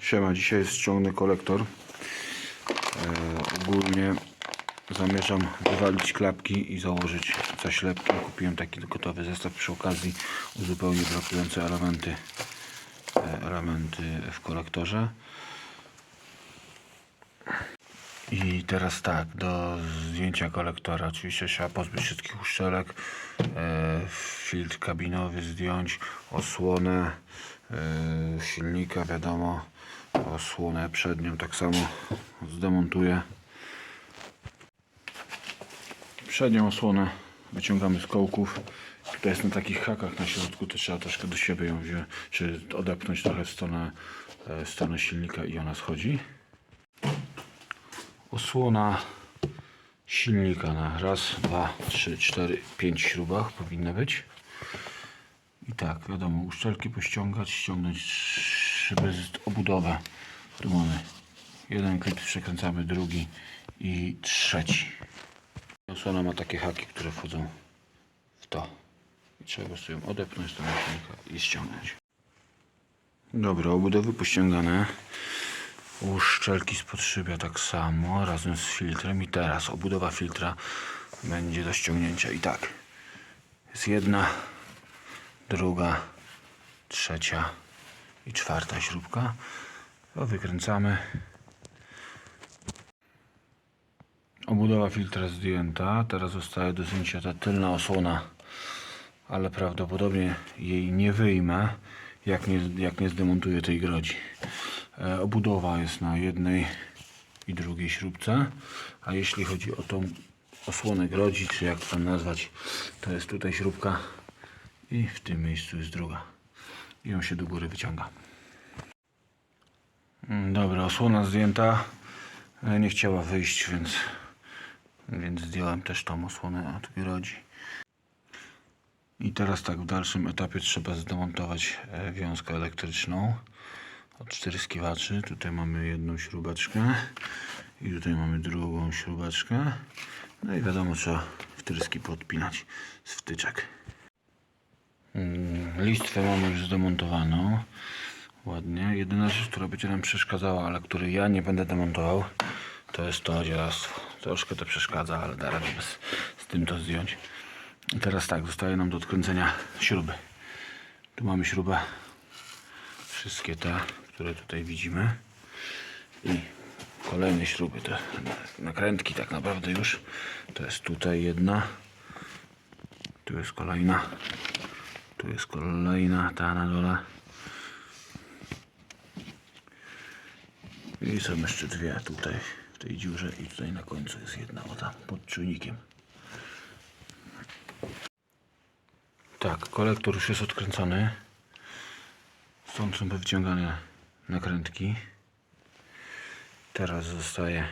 Siema, dzisiaj ściągnę kolektor. E, ogólnie zamierzam wywalić klapki i założyć zaślepki. Kupiłem taki gotowy zestaw przy okazji uzupełnię brakujące elementy, e, elementy w kolektorze. I teraz tak, do zdjęcia kolektora oczywiście trzeba pozbyć wszystkich uszczelek, e, filtr kabinowy zdjąć, osłonę e, silnika wiadomo, osłonę przednią tak samo zdemontuję. Przednią osłonę wyciągamy z kołków. Tutaj jest na takich hakach na środku, to trzeba troszkę do siebie ją wziąć, czy odepchnąć trochę w stronę, e, w stronę silnika i ona schodzi osłona silnika na raz, dwa, trzy, cztery, pięć śrubach powinny być. I tak, wiadomo, uszczelki pościągać, ściągnąć z obudowę. Tu mamy jeden klip, przekręcamy drugi i trzeci. Osłona ma takie haki, które wchodzą w to. I trzeba sobie ją odepnąć z tego silnika i ściągnąć. Dobra, obudowy pościągane. Uszczelki spod szybia tak samo, razem z filtrem. I teraz obudowa filtra będzie do ściągnięcia. I tak, jest jedna, druga, trzecia i czwarta śrubka. To wykręcamy. Obudowa filtra zdjęta. Teraz zostaje do zdjęcia ta tylna osłona, ale prawdopodobnie jej nie wyjmę, jak nie, jak nie zdemontuję tej grodzi. E, Obudowa jest na jednej i drugiej śrubce, a jeśli chodzi o tą osłonę grodzi, czy jak to nazwać, to jest tutaj śrubka i w tym miejscu jest druga. I ją się do góry wyciąga. Mm, Dobra, osłona zdjęta. E, Nie chciała wyjść, więc, więc zdjąłem też tą osłonę od grodzi. I teraz tak, w dalszym etapie trzeba zdemontować e, wiązkę elektryczną od czteryskiwaczy. Tutaj mamy jedną śrubeczkę i tutaj mamy drugą śrubeczkę. No i wiadomo, trzeba wtryski podpinać z wtyczek. Listwę mamy już zdemontowaną. Ładnie. Jedyna rzecz, która będzie nam przeszkadzała, ale której ja nie będę demontował, to jest to dzielactwo. Troszkę to przeszkadza, ale da radę bez, z tym to zdjąć. I teraz tak, zostaje nam do odkręcenia śruby. Tu mamy śrubę wszystkie te, które tutaj widzimy i kolejne śruby, te nakrętki tak naprawdę już to jest tutaj jedna tu jest kolejna tu jest kolejna, ta na dole. I są jeszcze dwie tutaj w tej dziurze. I tutaj na końcu jest jedna o tam pod czujnikiem. Tak, kolektor już jest odkręcony. Stąd są wyciągane nakrętki. Teraz zostaje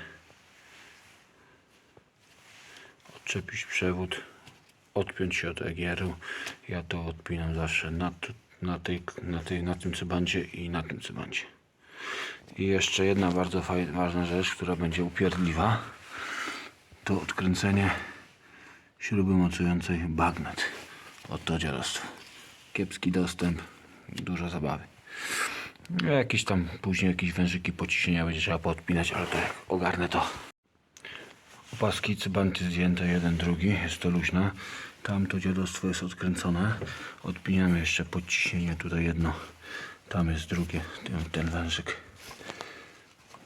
odczepić przewód, odpiąć się od EGR-u. Ja to odpinam zawsze na, na, tej, na, tej, na tym cybancie i na tym cybancie. I jeszcze jedna bardzo fajna, ważna rzecz, która będzie upierdliwa, to odkręcenie śruby mocującej bagnet. Oto dziadostwo. Kiepski dostęp, dużo zabawy. No, Jakieś tam później jakieś wężyki pociśnienia będzie trzeba podpinać, ale to jak ogarnę to. Opaski, cybanty zdjęte, jeden, drugi, jest to luźne. Tam to dziadostwo jest odkręcone. Odpinamy jeszcze podciśnienie, tutaj jedno, tam jest drugie, ten, ten wężyk.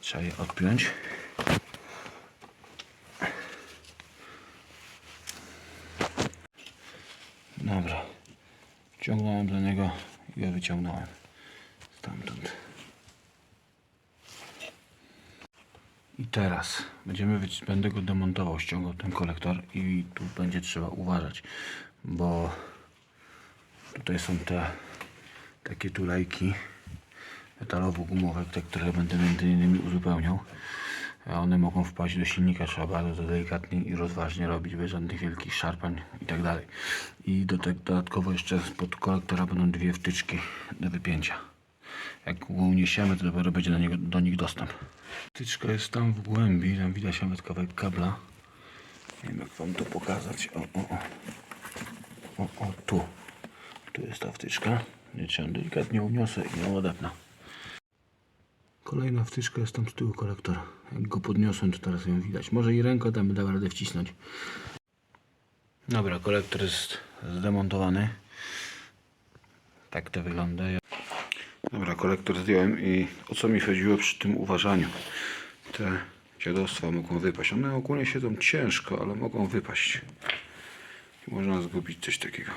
Trzeba je odpiąć. Dobra. Ciągnąłem do niego i go wyciągnąłem stamtąd. Teraz będziemy będę go demontował, ściągał ten kolektor i tu będzie trzeba uważać, bo tutaj są te takie tulejki metalowo-gumowe, te, które będę między innymi uzupełniał. A one mogą wpaść do silnika, trzeba bardzo delikatnie i rozważnie robić, bez żadnych wielkich szarpań i tak dalej. I do te, dodatkowo jeszcze spod kolektora będą dwie wtyczki do wypięcia. Jak go uniesiemy, to dopiero będzie do, niego, do nich dostęp. Wtyczka jest tam w głębi, tam widać nawet kawałek kabla. Nie wiem jak wam to pokazać. O, o, o. O, o, tu. Tu jest ta wtyczka. Nie trzeba delikatnie uniosę i ją odepnę. Kolejna wtyczka jest tam z tyłu kolektor. Jak go podniosłem, to teraz ją widać. Może i ręką tam dała radę wcisnąć. Dobra, kolektor jest zdemontowany. Tak to wygląda. Dobra, kolektor zdjąłem i o co mi chodziło przy tym uważaniu? Te dziadostwa mogą wypaść. One ogólnie siedzą ciężko, ale mogą wypaść. I można zgubić coś takiego.